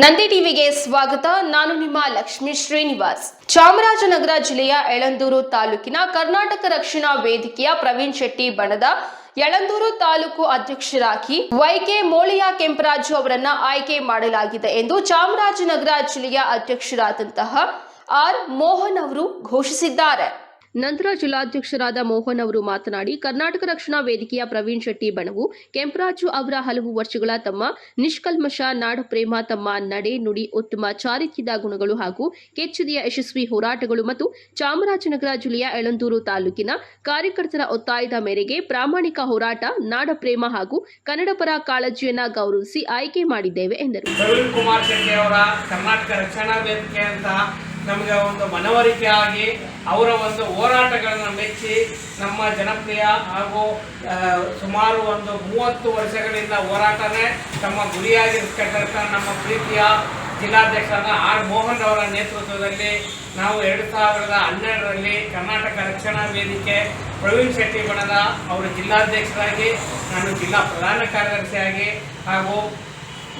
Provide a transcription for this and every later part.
ನಂದಿ ಟಿವಿಗೆ ಸ್ವಾಗತ. ನಾನು ನಿಮ್ಮ ಲಕ್ಷ್ಮೀ ಶ್ರೀನಿವಾಸ್. ಚಾಮರಾಜನಗರ ಜಿಲ್ಲೆಯ ಯಳಂದೂರು ತಾಲೂಕಿನ ಕರ್ನಾಟಕ ರಕ್ಷಣಾ ವೇದಿಕೆಯ ಪ್ರವೀಣ್ ಶೆಟ್ಟಿ ಬಣದ ಯಳಂದೂರು ತಾಲೂಕು ಅಧ್ಯಕ್ಷರಾಗಿ ವೈಕೆ ಮೋಳಿಯ ಕೆಂಪರಾಜು ಅವರನ್ನ ಆಯ್ಕೆ ಮಾಡಲಾಗಿದೆ ಎಂದು ಚಾಮರಾಜನಗರ ಜಿಲ್ಲೆಯ ಅಧ್ಯಕ್ಷರಾದಂತಹ ಆರ್ ಮೋಹನ್ ಅವರು ಘೋಷಿಸಿದ್ದಾರೆ. ನಂತರ ಜಿಲ್ಲಾಧ್ಯಕ್ಷರಾದ ಮೋಹನ್ ಅವರು ಮಾತನಾಡಿ, ಕರ್ನಾಟಕ ರಕ್ಷಣಾ ವೇದಿಕೆಯ ಪ್ರವೀಣ್ ಶೆಟ್ಟಿ ಬಣವು ಕೆಂಪರಾಜು ಅವರ ಹಲವು ವರ್ಷಗಳ ತಮ್ಮ ನಿಷ್ಕಲ್ಮಶ ನಾಡಪ್ರೇಮ ತಮ್ಮ ನಡೆ ನುಡಿ ಉತ್ತಮ ಚಾರಿತ್ರ್ಯದ ಗುಣಗಳು ಹಾಗೂ ಕೆಚ್ಚದೆಯ ಯಶಸ್ವಿ ಹೋರಾಟಗಳು ಮತ್ತು ಚಾಮರಾಜನಗರ ಜಿಲ್ಲೆಯ ಯಳಂದೂರು ತಾಲೂಕಿನ ಕಾರ್ಯಕರ್ತರ ಒತ್ತಾಯದ ಮೇರೆಗೆ ಪ್ರಾಮಾಣಿಕ ಹೋರಾಟ, ನಾಡ ಪ್ರೇಮ ಹಾಗೂ ಕನ್ನಡ ಪರ ಕಾಳಜಿಯನ್ನ ಗೌರವಿಸಿ ಆಯ್ಕೆ ಮಾಡಿದ್ದೇವೆ ಎಂದರು. ನಮಗೆ ಒಂದು ಮನವರಿಕೆಯಾಗಿ ಅವರ ಒಂದು ಹೋರಾಟಗಳನ್ನು ಮೆಚ್ಚಿ ನಮ್ಮ ಜನಪ್ರಿಯ ಹಾಗೂ ಸುಮಾರು ಒಂದು ಮೂವತ್ತು ವರ್ಷಗಳಿಂದ ಹೋರಾಟನೇ ತಮ್ಮ ಗುರಿಯಾಗಿರ್ತಕ್ಕಂಥ ನಮ್ಮ ಪ್ರೀತಿಯ ಜಿಲ್ಲಾಧ್ಯಕ್ಷರಾದ ಆರ್ ಮೋಹನ್ ಅವರ ನೇತೃತ್ವದಲ್ಲಿ ನಾವು ಎರಡು ಸಾವಿರದ ಹನ್ನೆರಡರಲ್ಲಿ ಕರ್ನಾಟಕ ರಕ್ಷಣಾ ವೇದಿಕೆ ಪ್ರವೀಣ್ ಶೆಟ್ಟಿ ಬಣದ ಅವರು ಜಿಲ್ಲಾಧ್ಯಕ್ಷರಾಗಿ, ನಾನು ಜಿಲ್ಲಾ ಪ್ರಧಾನ ಕಾರ್ಯದರ್ಶಿಯಾಗಿ ಹಾಗೂ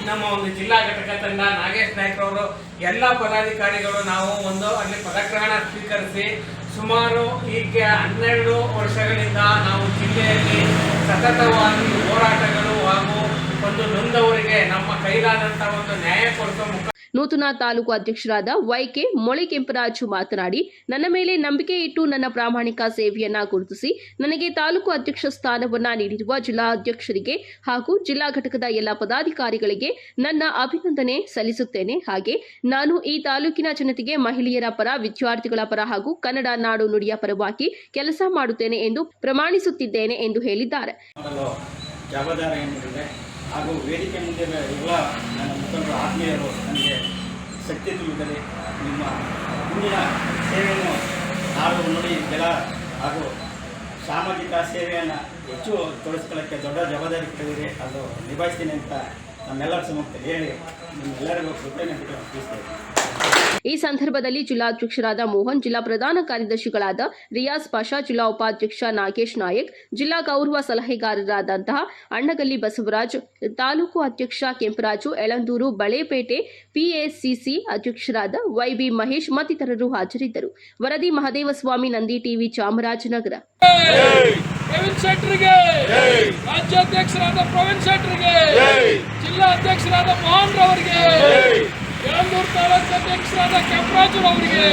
ನಮ್ಮ ಒಂದು ಜಿಲ್ಲಾ ಘಟಕ ತಂಡ ನಾಗೇಶ್ ನಾಯ್ಕರವರು ಎಲ್ಲ ಪದಾಧಿಕಾರಿಗಳು ನಾವು ಒಂದು ಅಲ್ಲಿ ಪದಗ್ರಹಣ ಸ್ವೀಕರಿಸಿ ಸುಮಾರು ಈಗ ಹನ್ನೆರಡು ವರ್ಷಗಳಿಂದ ನಾವು ಜಿಲ್ಲೆಯಲ್ಲಿ ಸತತವಾಗಿ ಹೋರಾಟಗಳು ಹಾಗೂ ಒಂದು ನೊಂದವರಿಗೆ ನಮ್ಮ ಕೈಲಾದಂಥ ಒಂದು ನ್ಯಾಯ ಕೊಡಿಸುವ ಮುಖ ನೂತನ ತಾಲೂಕು ಅಧ್ಯಕ್ಷರಾದ ವೈಕೆ ಮೊಳೆ ಕೆಂಪರಾಜು ಮಾತನಾಡಿ, ನನ್ನ ಮೇಲೆ ನಂಬಿಕೆ ಇಟ್ಟು ನನ್ನ ಪ್ರಾಮಾಣಿಕ ಸೇವೆಯನ್ನ ಗುರುತಿಸಿ, ನನಗೆ ತಾಲೂಕು ಅಧ್ಯಕ್ಷ ಸ್ಥಾನವನ್ನ ನೀಡಿರುವ ಜಿಲ್ಲಾಧ್ಯಕ್ಷರಿಗೆ ಹಾಗೂ ಜಿಲ್ಲಾ ಘಟಕದ ಎಲ್ಲ ಪದಾಧಿಕಾರಿಗಳಿಗೆ ನನ್ನ ಅಭಿನಂದನೆ ಸಲ್ಲಿಸುತ್ತೇನೆ. ಹಾಗೆ ನಾನು ಈ ತಾಲೂಕಿನ ಜನತೆಗೆ ಮಹಿಳೆಯರ ಪರ, ವಿದ್ಯಾರ್ಥಿಗಳ ಪರ ಹಾಗೂ ಕನ್ನಡ ನಾಡು ನುಡಿಯ ಪರವಾಗಿ ಕೆಲಸ ಮಾಡುತ್ತೇನೆ ಎಂದು ಪ್ರಮಾಣಿಸುತ್ತಿದ್ದೇನೆ ಎಂದು ಹೇಳಿದ್ದಾರೆ. ಹಾಗೂ ವೇದಿಕೆ ಮುಂದೆ ಎಲ್ಲ ನನ್ನ ಮುಖಂಡರು ಆತ್ಮೀಯರು ನನಗೆ ಶಕ್ತಿ ತುಂಬಿದರೆ ನಿಮ್ಮ ಮುಂದಿನ ಸೇವೆಯನ್ನು ನಾಡು ನೋಡಿ ಜಲ ಹಾಗೂ ಸಾಮಾಜಿಕ ಸೇವೆಯನ್ನು ಹೆಚ್ಚು ತೋರಿಸ್ಕೊಳ್ಳೋಕ್ಕೆ ದೊಡ್ಡ ಜವಾಬ್ದಾರಿ ಕೊಟ್ಟಿದ್ದೀರಿ ಅದು ನಿಭಾಯಿಸ್ತೀನಿ ಅಂತ ನಮ್ಮೆಲ್ಲರ ಸಮಕ್ಕೆ ಹೇಳಿ ನಿಮ್ಮೆಲ್ಲರಿಗೂ ಕೃತಜ್ಞತೆ ತಿಳಿಸ್ತೇವೆ ಈ ಸಂದರ್ಭದಲ್ಲಿ ಜಿಲ್ಲಾಧ್ಯಕ್ಷರಾದ ಮೋಹನ್, ಜಿಲ್ಲಾ ಪ್ರಧಾನ ಕಾರ್ಯದರ್ಶಿಗಳಾದ ರಿಯಾಜ್ ಪಾಷಾ, ಜಿಲ್ಲಾ ಉಪಾಧ್ಯಕ್ಷ ನಾಗೇಶ್ ನಾಯಕ್, ಜಿಲ್ಲಾ ಗೌರವ ಸಲಹೆಗಾರರಾದಂತಹ ಅಣ್ಣಗಲ್ಲಿ ಬಸವರಾಜ್, ತಾಲೂಕು ಅಧ್ಯಕ್ಷ ಕೆಂಪರಾಜು ಎಳಂದೂರು ಬಳೆಪೇಟೆ ಪಿಎಸಿಸಿ ಅಧ್ಯಕ್ಷರಾದ ವೈಬಿ ಮಹೇಶ್ ಮತ್ತಿತರರು ಹಾಜರಿದ್ದರು. ವರದಿ ಮಹದೇವಸ್ವಾಮಿ, ನಂದಿ ಟಿವಿ ಚಾಮರಾಜನಗರ. ರಾಜ್ಯಾಧ್ಯಕ್ಷರಾದ ಪ್ರವೀಣ್ ಶೆಟ್ಟರಿಗೆ ಜಿಲ್ಲಾ ಅಧ್ಯಕ್ಷರಾದ ಮೋಹನ್ ರವರಿಗೆ ಯಳಂದೂರು ತಾಲೂಕು ಅಧ್ಯಕ್ಷರಾದ ಕೆಂಪರಾಜು ಅವರಿಗೆ.